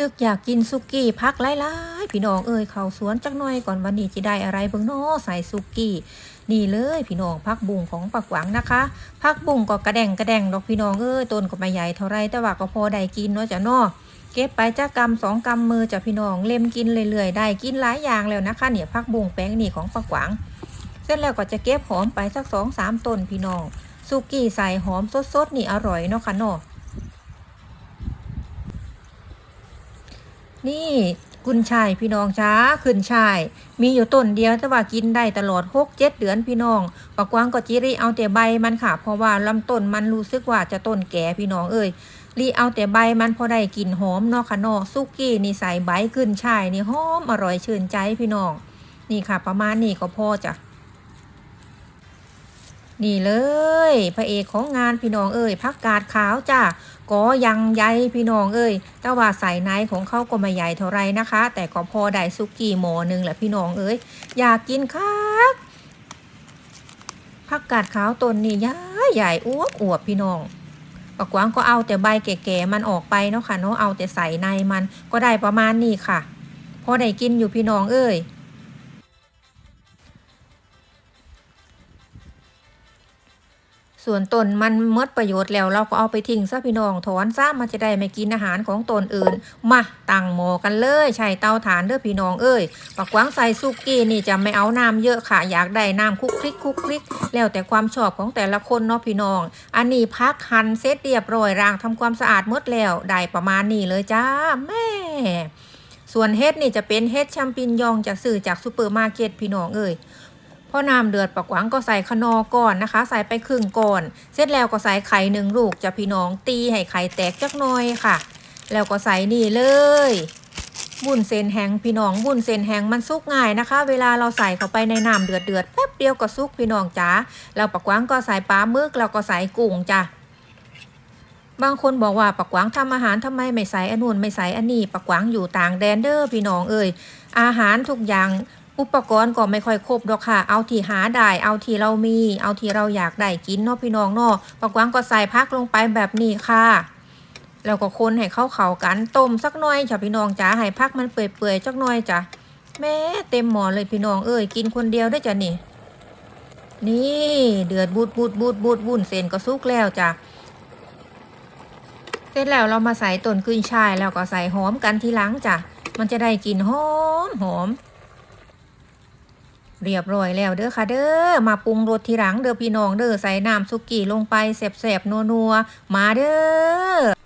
นึกอยากกินสุกี้พักหลายๆพี่น้องเอ้ยเข้าสวนจักหน่อยก่อนวันนี้จะได้อะไรเบิ่งเนาะใส่สุกี้นี่เลยพี่น้องพักบุ้งของปักหวังนะคะพักบุ้งก็กระแดงกระแดงดอกพี่น้องเอ้ยต้นก็ไม่ใหญ่เท่าไรแต่ว่าก็พอได้กินเนาะจ้ะเนาะเก็บไปจ้ากำสองกำมือจ้ะพี่น้องเล่มกินเรื่อยๆได้กินหลายอย่างแล้วนะคะเนี่ยพักบุ้งแป้งนี่ของปักหวัง เสร็จแล้วก็จะเก็บหอมไปสักสองสามต้นพี่น้องสุกี้ใส่หอมสดๆนี่อร่อยเนาะค่ะเนาะ นี่กุนชายพี่น้องจ้าขึ้นชาย มีอยู่ต้นเดียวแต่ว่ากินได้ตลอดหกเจ็ดเดือนพี่น้องปากวางก็จิริเอาแต่ใบมันค่ะ เพราะว่าลำต้นมันรู้สึกว่าจะต้นแก่พี่น้องเอ้ยรีเอาแต่ใบมันพอได้กลิ่นหอมเนาะค่ะนอกซุกี้นี่ใส่ใบขึ้นชายนี่หอมอร่อยชื่นใจพี่น้อง นี่ค่ะ ประมาณนี้ก็พอจ้ะ นี่เลย พระเอกของงานพี่น้องเอ้ยพักกาดขาวจ้าก็ยังใหญ่พี่น้องเอ้ยแต่ว่าใส่ในของเขาก็ไม่ใหญ่เท่าไรนะคะ แต่ก็พอได้ซุกี้หมอหนึ่งแหละพี่น้องเอ้ยอยากกินคักพักกาดขาวต้นนี่ใหญ่ใหญ่อ้วบอวบพี่น้องปากกวางก็เอาแต่ใบแก่ๆมันออกไปเนาะค่ะเนาะเอาแต่ใส่ในมันก็ได้ประมาณนี้ค่ะ พอได้กินอยู่พี่น้องเอ้ย ส่วนต้นมันมดประโยชน์แล้วเราก็เอาไปทิ้งซะพี่น้องถอนซะมันจะได้ไม่กินอาหารของตนอื่น มาตั้งหม้อกันเลยใช้เตาถ่านเด้อพี่น้องเอ้ยปักกวางใส่ซุกี้นี่จะไม่เอาน้ำเยอะค่ะ อยากได้น้ำคลุกคลิกคลุกคลิก แล้วแต่ความชอบของแต่ละคนเนาะพี่น้อง อันนี้พักหั่นเสร็จเรียบร้อยรางทำความสะอาดหมดแล้วได้ประมาณนี้เลยจ้าแม่ส่วนเฮ็ดนี่จะเป็นเฮ็ดแชมปิญยองจากสื่อจากซูเปอร์มาร์เก็ตพี่น้องเอ้ย พอน้ำเดือดปักหวังก็ใส่ขนอก่อนนะคะ ใส่ไปครึ่งก่อน เสร็จแล้วก็ใส่ไข่หนึ่งลูกจะพี่น้องตีให้ไข่แตกจักหน่อยค่ะ แล้วก็ใส่นี่เลยบุญเซนแหงพี่น้องบุญเซนแหงมันสุกง่ายนะคะ เวลาเราใส่เข้าไปในน้ำเดือดเดือดแป๊บเดียวก็สุกพี่น้องจ๋าแล้วปักหวังก็ใส่ปลาหมึกแล้วก็ใส่กุ้งจ้ะบางคนบอกว่าปักหวังทำอาหารทำไมไม่ใส่อันนู่นไม่ใส่อันนี้ปักหวังอยู่ต่างแดนเด้อพี่น้องเอ่ยอาหารทุกอย่าง อุปกรณ์ก็ไม่ค่อยครบดอกค่ะ เอาที่หาได้ เอาที่เรามี เอาที่เราอยากได้กินเนาะพี่น้องเนาะปากวางก็ใส่พักลงไปแบบนี้ค่ะ แล้วก็คนให้เข้าเข่ากันต้มสักหน่อยจ้ะพี่น้องจ๋าให้พักมันเปื่อยๆสักหน่อยจ้ะแม่เต็มหม้อเลยพี่น้องเอ้ยกินคนเดียวได้จ้ะนี่ นี่เดือดบูดบูดบูดบูดบุ่นเส้นก็สุกแล้วจ้ะเสร็จแล้วเรามาใส่ต้นขึ้นช่ายแล้วก็ใส่หอมกันทีหลังจ้ะมันจะได้กลิ่นหอมหอม เรียบร้อยแล้วเด้อค่ะเด้อมาปรุงรสทีหลังเด้อพี่น้องเด้อใส่น้ำซุกี้ลงไปแสบๆนัวๆมาเด้อ